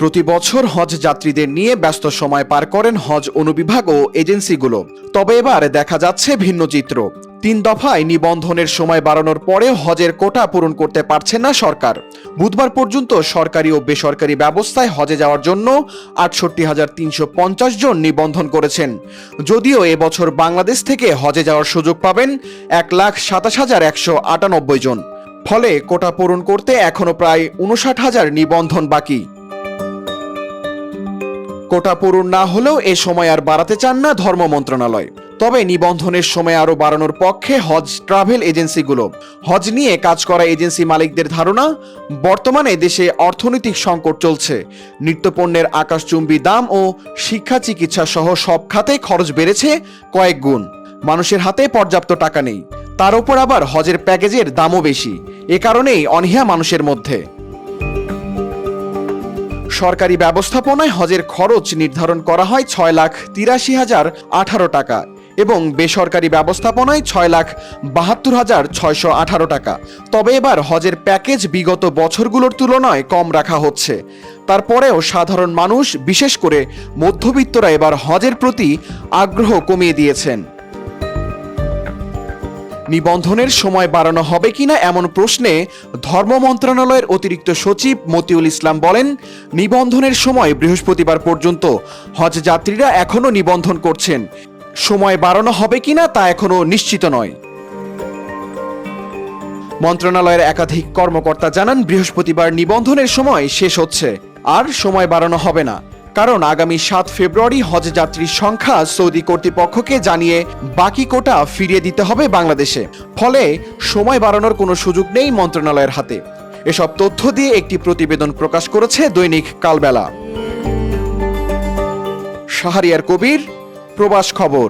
প্রতি বছর হজ যাত্রীদের নিয়ে ব্যস্ত সময় পার করেন হজ অনুবিভাগ ও এজেন্সিগুলো। তবে এবার দেখা যাচ্ছে ভিন্ন চিত্র। তিন দফায় নিবন্ধনের সময় বাড়ানোর পরে হজের কোটা পূরণ করতে পারছে না সরকার। বুধবার পর্যন্ত সরকারি ও বেসরকারি ব্যবস্থায় হজে যাওয়ার জন্য আটষট্টি হাজার তিনশো পঞ্চাশ জন নিবন্ধন করেছেন। যদিও এবছর বাংলাদেশ থেকে হজে যাওয়ার সুযোগ পাবেন এক লাখ সাতাশ হাজার একশো আটানব্বই জন। ফলে কোটা পূরণ করতে এখনও প্রায় উনষাট হাজার নিবন্ধন বাকি। কোটা পূরণ না হলেও এ সময় আর বাড়াতে চান না ধর্ম মন্ত্রণালয়। তবে নিবন্ধনের সময় আরও বাড়ানোর পক্ষে হজ ট্রাভেল এজেন্সিগুলো। হজ নিয়ে কাজ করা এজেন্সি মালিকদের ধারণা, বর্তমানে দেশে অর্থনৈতিক সংকট চলছে। নিত্যপণ্যের আকাশচুম্বী দাম ও শিক্ষা চিকিৎসা সহ সব খাতে খরচ বেড়েছে কয়েক গুণ। মানুষের হাতে পর্যাপ্ত টাকা নেই। তার উপর আবার হজের প্যাকেজের দামও বেশি। এ কারণেই অনীহা মানুষের মধ্যে। সরকারি ব্যবস্থাপনায় হজের খরচ নির্ধারণ করা হয় ছয় লাখ তিরাশি হাজার আঠারো টাকা এবং বেসরকারি ব্যবস্থাপনায় ছয় লাখ বাহাত্তর হাজার ছয়শো আঠারো টাকা। তবে এবার হজের প্যাকেজ বিগত বছরগুলোর তুলনায় কম রাখা হচ্ছে। তারপরেও সাধারণ মানুষ, বিশেষ করে মধ্যবিত্তরা এবার হজের প্রতি আগ্রহ কমিয়ে দিয়েছেন। নিবন্ধনের সময় বাড়ানো হবে কিনা এমন প্রশ্নে ধর্ম মন্ত্রণালয়ের অতিরিক্ত সচিব মতিউল ইসলাম বলেন, নিবন্ধনের সময় বৃহস্পতিবার পর্যন্ত হজ যাত্রীরা এখনও নিবন্ধন করছেন। সময় বাড়ানো হবে কিনা তা এখনও নিশ্চিত নয়। মন্ত্রণালয়ের একাধিক কর্মকর্তা জানান, বৃহস্পতিবার নিবন্ধনের সময় শেষ হচ্ছে, আর সময় বাড়ানো হবে না। কারণ আগামী সাত ফেব্রুয়ারি হজ যাত্রীর সংখ্যা সৌদি কর্তৃপক্ষকে জানিয়ে বাকি কোটা ফিরিয়ে দিতে হবে বাংলাদেশে। ফলে সময় বাড়ানোর কোনো সুযোগ নেই মন্ত্রণালয়ের হাতে। এসব তথ্য দিয়ে একটি প্রতিবেদন প্রকাশ করেছে দৈনিক কালবেলা। শাহরিয়ার কবির, প্রবাস খবর।